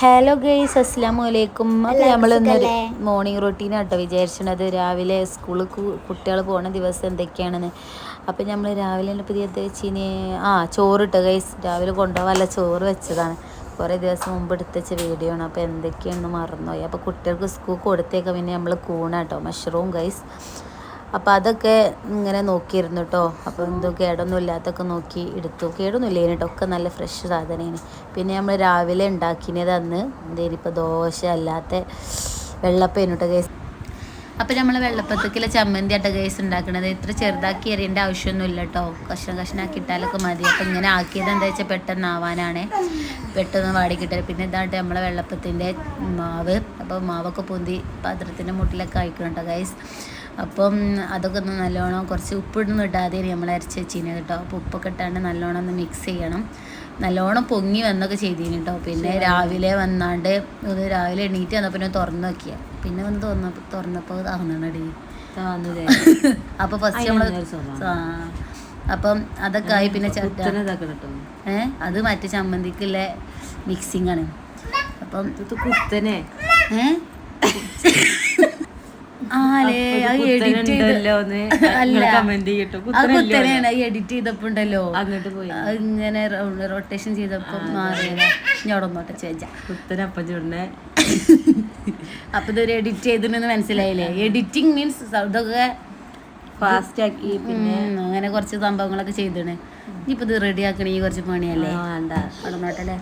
Hello guys അസ്സാം വലൈക്കും അപ്പോൾ നമ്മളിന്നൊരു മോർണിംഗ് റൊട്ടീൻ ആട്ടോ വിചാരിച്ചത് രാവിലെ സ്കൂളിൽ കുട്ടികൾ പോണ ദിവസം എന്തൊക്കെയാണെന്ന്. അപ്പോൾ നമ്മൾ രാവിലെ തന്നെ പുതിയ എന്താ വെച്ചിന്. ആ ചോറിട്ട് ഗൈസ് രാവിലെ കൊണ്ടുപോകാനുള്ള ചോറ് വെച്ചതാണ്. കുറേ ദിവസം മുമ്പ് എടുത്ത് വെച്ച വീഡിയോ ആണ്. അപ്പോൾ എന്തൊക്കെയാണെന്ന് മറന്നുപോയി. അപ്പോൾ കുട്ടികൾക്ക് സ്കൂൾ കൊടുത്തേക്കാം പിന്നെ നമ്മൾ കൂണാട്ടോ. മഷ്റൂം ഗൈസ് അപ്പോൾ അതൊക്കെ ഇങ്ങനെ നോക്കിയിരുന്നു കേട്ടോ അപ്പോൾ എന്തോ കേടൊന്നും ഇല്ലാത്തൊക്കെ നോക്കി എടുത്തു. കേടൊന്നും ഇല്ലേ കേട്ടോ ഒക്കെ നല്ല ഫ്രഷ് സാധനമാണ് പിന്നെ നമ്മൾ രാവിലെ ഉണ്ടാക്കിയത് അന്ന് എന്തേലും ഇപ്പോൾ ദോശ അല്ലാത്ത വെള്ളപ്പേനു കേട്ടോ കേസ് അപ്പോൾ നമ്മൾ വെള്ളപ്പത്തക്കിലെ ചമ്മന്തി ആട്ട കേസ് ഉണ്ടാക്കണത്. ഇത്ര ചെറുതാക്കി എറിയേണ്ട ആവശ്യമൊന്നുമില്ല കേട്ടോ കഷ്ണം കഷ്ണാക്കി ഇട്ടാലൊക്കെ മതി. അപ്പോൾ ഇങ്ങനെ ആക്കിയത് എന്താ വെച്ചാൽ പെട്ടെന്ന് ആവാനാണ്. പെട്ടെന്ന് വാടി പിന്നെ ഇതായിട്ട് നമ്മളെ വെള്ളപ്പത്തിന്റെ മാവ്. അപ്പോൾ മാവൊക്കെ പൊന്തി പാത്രത്തിന്റെ മുട്ടിലൊക്കെ ആയിക്കണം കേട്ടോ ഗൈസ് അപ്പം അതൊക്കെ ഒന്ന് നല്ലോണം കുറച്ച് ഉപ്പിടുന്നു ഇടാതെ നമ്മൾ അരച്ച് വെച്ചിന് കേട്ടോ. അപ്പോൾ ഉപ്പൊക്കെ ഇട്ടാണ്ട് നല്ലോണം ഒന്ന് മിക്സ് ചെയ്യണം. നല്ലോണം പൊങ്ങി വന്നൊക്കെ ചെയ്തിന് കേട്ടോ. പിന്നെ രാവിലെ വന്നാണ്ട് ഇത് രാവിലെ എണീറ്റ് വന്നപ്പോൾ പിന്നെ തുറന്നു നോക്കിയ പിന്നെ വന്ന് തുറന്നപ്പോൾ തുറന്നപ്പോൾ താങ്ങണടി അപ്പോൾ ഫസ്റ്റ് നമ്മൾ അപ്പം അതൊക്കെ ആയി പിന്നെ ചട്ട ഏ? അത് മറ്റേ ചമ്മന്തിക്കുള്ള മിക്സിങ് ആണ്. അപ്പം കുത്തനെ. ഏ? കുത്തനെയാണ്. എഡിറ്റ് ചെയ്തപ്പോണ്ടല്ലോ. അങ്ങോട്ട് പോയി. ഇങ്ങനെ റൊട്ടേഷൻ ചെയ്തപ്പോ മാറിയതാ. ഞാൻ അവിടെ ഒന്നോട്ടെ ചേച്ച കുത്തനെ അപ്പം ഇതൊരു എഡിറ്റ് ചെയ്തിട്ടുണ്ടെന്ന് മനസ്സിലായില്ലേ? എഡിറ്റിംഗ് മീൻസ് ഇതൊക്കെ ഫാസ്റ്റ് ആക്കി പിന്നെ അങ്ങനെ കുറച്ച് സംഭവങ്ങളൊക്കെ ചെയ്തിണേ. ഇനിയിപ്പോ ഇത് റെഡി ആക്കണേ കുറച്ച് പണിയല്ലേ? വേണ്ട അവിടെ നോട്ടല്ലേ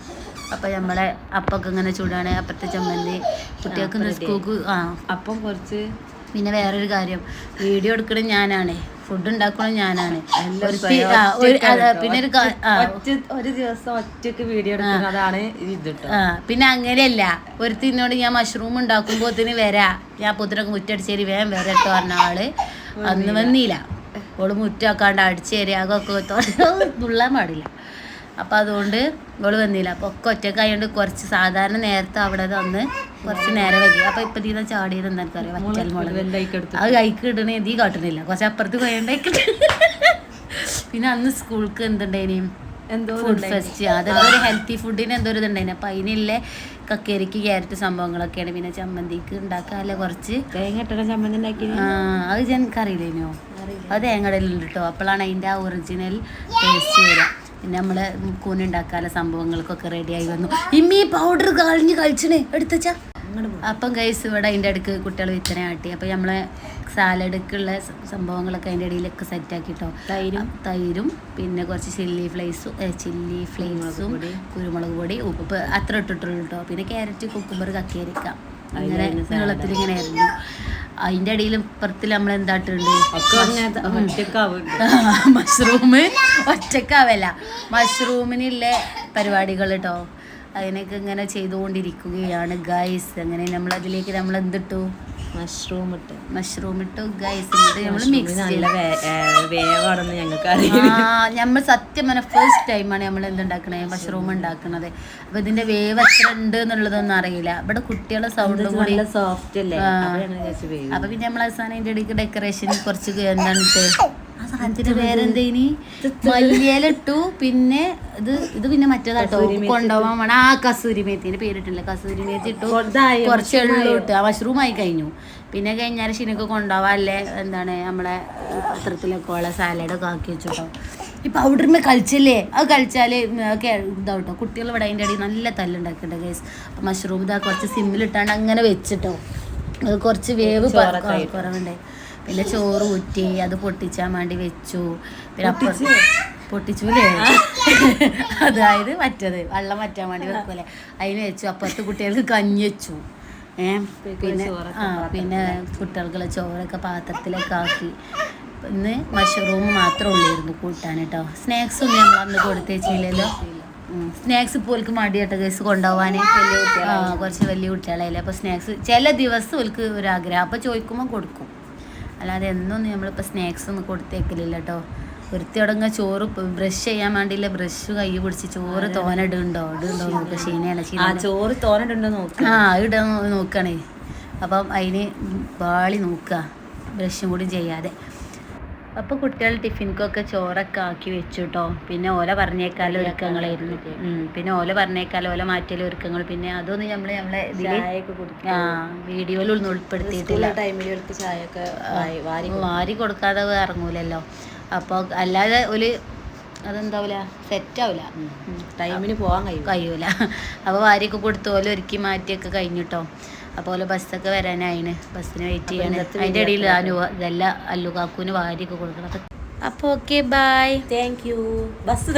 അപ്പൊ നമ്മളെ അപ്പൊക്കെ ഇങ്ങനെ ചൂടാണ്. അപ്പുറത്തെ ചമ്മന്തി. കുട്ടികൾക്ക് സ്കൂൾക്ക് ആ. അപ്പം കുറച്ച് പിന്നെ വേറൊരു കാര്യം. വീഡിയോ എടുക്കണത് ഞാനാണ്. ഫുഡ് ഉണ്ടാക്കണത് ഞാനാണ്. പിന്നെ ഒരു ഒരു ദിവസം ഒറ്റയ്ക്ക് വീഡിയോ എടുക്കുന്നതാണ് ആ പിന്നെ അങ്ങനെയല്ല. ഒരു തിന്നോട് ഞാൻ മഷ്റൂം ഉണ്ടാക്കുമ്പോത്തിന് വരാ. ഞാൻ പുത്തിനൊക്കെ മുറ്റടിച്ചേരി വേഗം വരട്ടോ പറഞ്ഞ ആൾ. അന്ന് വന്നില്ല ഓൾ മുറ്റാക്കാണ്ട് അടിച്ചേരി അതൊക്കെ തുള്ളാൻ പാടില്ല. അപ്പം അതുകൊണ്ട് ഇവൾ വന്നില്ല. അപ്പോൾ ഒക്കെ ഒറ്റക്കായോണ്ട് കുറച്ച് സാധാരണ നേരത്തെ അവിടെ തന്ന് കുറച്ച് നേരം വൈകി. അപ്പം ഇപ്പം തീരെ ചാടിയത് എന്താണെന്ന് അറിയാം? വറ്റൽ മുളക് വെന്തൈക്ക് അത് കൈക്ക് ഇടണേ ഇതീ കാട്ടണില്ല. കുറച്ച് അപ്പുറത്ത് പോയണ്ടേക്ക് പിന്നെ അന്ന് സ്കൂൾക്ക് എന്തുണ്ടായിനും? എന്തോ ഫുഡ് ഫെസ്റ്റ് അതെന്തോ ഒരു ഹെൽത്തി ഫുഡിന് എന്തോ ഒരു ഇതുണ്ടായിന്. അപ്പം അതിനുള്ള കക്കേരിക്ക് ക്യാരറ്റ് സംഭവങ്ങളൊക്കെയാണ്. പിന്നെ ചമ്മന്തിക്ക് ഉണ്ടാക്കാല്ലേ കുറച്ച് തേങ്ങ ചമ്മന്തി ഉണ്ടാക്കി ആ, അത് എനിക്കറിയില്ലേനോ അത് തേങ്ങടലുണ്ട് കേട്ടോ അപ്പോഴാണ് അതിന്റെ ആ ഒറിജിനൽ ടേസ്റ്റ് വരിക പിന്നെ നമ്മൾ കൂനുണ്ടാക്കാനുള്ള സംഭവങ്ങൾക്കൊക്കെ റെഡിയായി വന്നു. ഇമ്മി പൗഡർ കളഞ്ഞ് കഴിച്ചണേ എടുത്തച്ച. അപ്പം കൈസ് ഇവിടെ അതിന്റെ അടുക്ക് കുട്ടികൾ വിത്തനെ ആട്ടി. അപ്പം നമ്മളെ സാലഡ്ക്കുള്ള സംഭവങ്ങളൊക്കെ അതിന്റെ ഇടയിലൊക്കെ സെറ്റാക്കിട്ടോ തൈരും. തൈരും പിന്നെ കുറച്ച് ചില്ലി ഫ്ലേസും ചില്ലി ഫ്ലേസും കുരുമുളക് പൊടി. ഉപ്പ് അത്ര ഇട്ടിട്ടുള്ളൂ കേട്ടോ പിന്നെ ക്യാരറ്റ് കുക്കുമ്പർ കക്കിയരിക്കാം അങ്ങനെ നീളത്തിൽ ഇങ്ങനെ ആയിരുന്നു അതിന്റെ ഇടയിൽ ഇപ്പുറത്തിൽ നമ്മൾ എന്താട്ടുണ്ട് മഷ്റൂം ഒറ്റക്കാവല്ല മഷ്റൂമിനുള്ള പരിപാടികൾ കേട്ടോ അതിനൊക്കെ ഇങ്ങനെ ചെയ്തുകൊണ്ടിരിക്കുകയാണ് ഗൈസ് അങ്ങനെ നമ്മൾ അതിലേക്ക് നമ്മൾ എന്തിട്ടു മഷ്റൂം ഇട്ടു മഷ്റൂം ഇട്ടു ഗൈസ് നമ്മൾ മിക്സ് ചെയ്തു നല്ല വേവാണെന്ന് ഞങ്ങൾക്ക് അറിയാം നമ്മൾ സത്യം പറഞ്ഞ ഫസ്റ്റ് ടൈമാണ് നമ്മൾ എന്തുണ്ടാക്കണേ മഷ്റൂം ഉണ്ടാക്കണത്. അപ്പൊ ഇതിന്റെ വേവ് എത്ര ഉണ്ട് എന്നുള്ളതൊന്നും അറിയില്ല. ഇവിടെ കുട്ടികളെ സൗണ്ട് കൂടി സോഫ്റ്റ് അല്ലേ? അപ്പൊ പിന്നെ നമ്മൾ അവസാനം ഇതിന്റെ ഇടയ്ക്ക് ഡെക്കറേഷൻ കുറച്ച് എന്താണ് സാധനത്തിന്റെ പേരെന്തേനി? മല്ലിയില ഇട്ടു പിന്നെ ഇത് ഇത് പിന്നെ മറ്റേതാട്ടോ. കൊണ്ടുപോകാൻ വേണം. ആ കസൂരി മേത്തിന്റെ പേരിട്ടില്ല കസൂരി മേത്തി ഇട്ടു? കുറച്ച് എള്ളു ഇട്ട്. ആ മഷ്റൂം ആയി കഴിഞ്ഞു. പിന്നെ കഴിഞ്ഞാൽ കൊണ്ടോവാ കൊണ്ടുപോവാല്ലേ എന്താണ് നമ്മളെ പത്രത്തിലൊക്കെ ഉള്ള സാലഡൊക്കെ ആക്കി വെച്ചോട്ടോ. ഈ പൗഡറിമേ കളിച്ചല്ലേ അത് കളിച്ചാൽ ഒക്കെ ഇതാവട്ടോ. കുട്ടികൾ ഇവിടെ അതിന്റെ ഇടയിൽ നല്ല തല്ലുണ്ടാക്കിയിട്ടുണ്ട് ഗൈസ് അപ്പം മഷ്റൂം ഇതാ കുറച്ച് സിമ്മിലിട്ടാണ്ട് അങ്ങനെ വെച്ചിട്ടോ. അത് കുറച്ച് വേവ്. കുറവുണ്ട്. പിന്നെ ചോറ് ഊറ്റി അത് പൊട്ടിച്ചാൻ വേണ്ടി വെച്ചു. പിന്നെ അപ്പുറത്ത് പൊട്ടിച്ചൂലേ അതായത് മറ്റത് വെള്ളം വറ്റാൻ വേണ്ടി വെക്കൂലേ അതിന് വെച്ചു. അപ്പുറത്ത് കുട്ടികൾക്ക് കഞ്ഞി വെച്ചു. ഏ? പിന്നെ ആ പിന്നെ കുട്ടികൾക്കുള്ള ചോറൊക്കെ പാത്രത്തിലൊക്കെ ആക്കി. ഇന്ന് മഷ്റൂം മാത്രമേ ഉള്ളായിരുന്നു കൂട്ടാൻ കേട്ടോ. സ്നാക്സ് ഒന്നും നമ്മൾ അന്ന് കൊടുത്തേച്ചില്ലല്ലോ. സ്നാക്സ് ഇപ്പോൾ ഓൽക്ക് മടിയാട്ടോ കേസ് കൊണ്ടുപോകാൻ ആ കുറച്ച് വലിയ കുട്ടികളായില്ലേ? അപ്പോൾ സ്നാക്സ് ചില ദിവസം ഓൽക്ക് ഒരു ആഗ്രഹം അപ്പോൾ ചോദിക്കുമ്പോൾ കൊടുക്കും. അല്ലാതെ എന്നൊന്നും നമ്മളിപ്പോൾ സ്നാക്സ് ഒന്നും കൊടുത്തേക്കലില്ല കേട്ടോ വൃത്തിയോടങ്ങ ചോറ് ബ്രഷ് ചെയ്യാൻ വേണ്ടിയില്ല ബ്രഷ് കൈ പിടിച്ച് ചോറ് തോന ഇടുണ്ടോ? ഇടുണ്ടോ നോക്കുക ക്ഷീണയല്ല ചോറ് തോരണ്ടുണ്ടോ നോക്ക്. ആ ഇടാൻ നോക്കണേ. അപ്പം അതിന് വാളി നോക്കുക ബ്രഷും കൂടി ചെയ്യാതെ. അപ്പോൾ കുട്ടികൾ ടിഫിൻക്കൊക്കെ ചോറൊക്കെ ആക്കി വെച്ചു കേട്ടോ പിന്നെ ഓല പറഞ്ഞേക്കാല ഒരുക്കങ്ങളായിരുന്നു. പിന്നെ ഓല പറഞ്ഞേക്കാല ഓല മാറ്റിയാലും ഒരുക്കങ്ങൾ പിന്നെ അതൊന്നും നമ്മൾ നമ്മളെ വീഡിയോയിൽ ആ വീഡിയോയിലൊന്നും ഉൾപ്പെടുത്തിയിട്ടില്ല. ടൈമിൽ അവർക്ക് ചായയൊക്കെ വാരി- കൊടുക്കാതെ ഇറങ്ങൂലല്ലോ. അപ്പോൾ അല്ലാതെ ഒരു അതെന്താവില്ല സെറ്റാവില്ല ടൈമിന് പോകാൻ കഴിയും കഴിയൂല. അപ്പോൾ വാരിയൊക്കെ കൊടുത്ത് പോലെ ഒരുക്കി മാറ്റിയൊക്കെ കഴിഞ്ഞിട്ടോ. അപ്പോൾ ബസ്സൊക്കെ വരാനായിന്. ബസ്സിന് വെയിറ്റ് ചെയ്യാണ്. അതിന്റെ ഇടയിൽ ഇതെല്ലാം അല്ലുകാക്കുവിന് വാരിയൊക്കെ കൊടുക്കണം. അപ്പോൾ okay bye thank you bus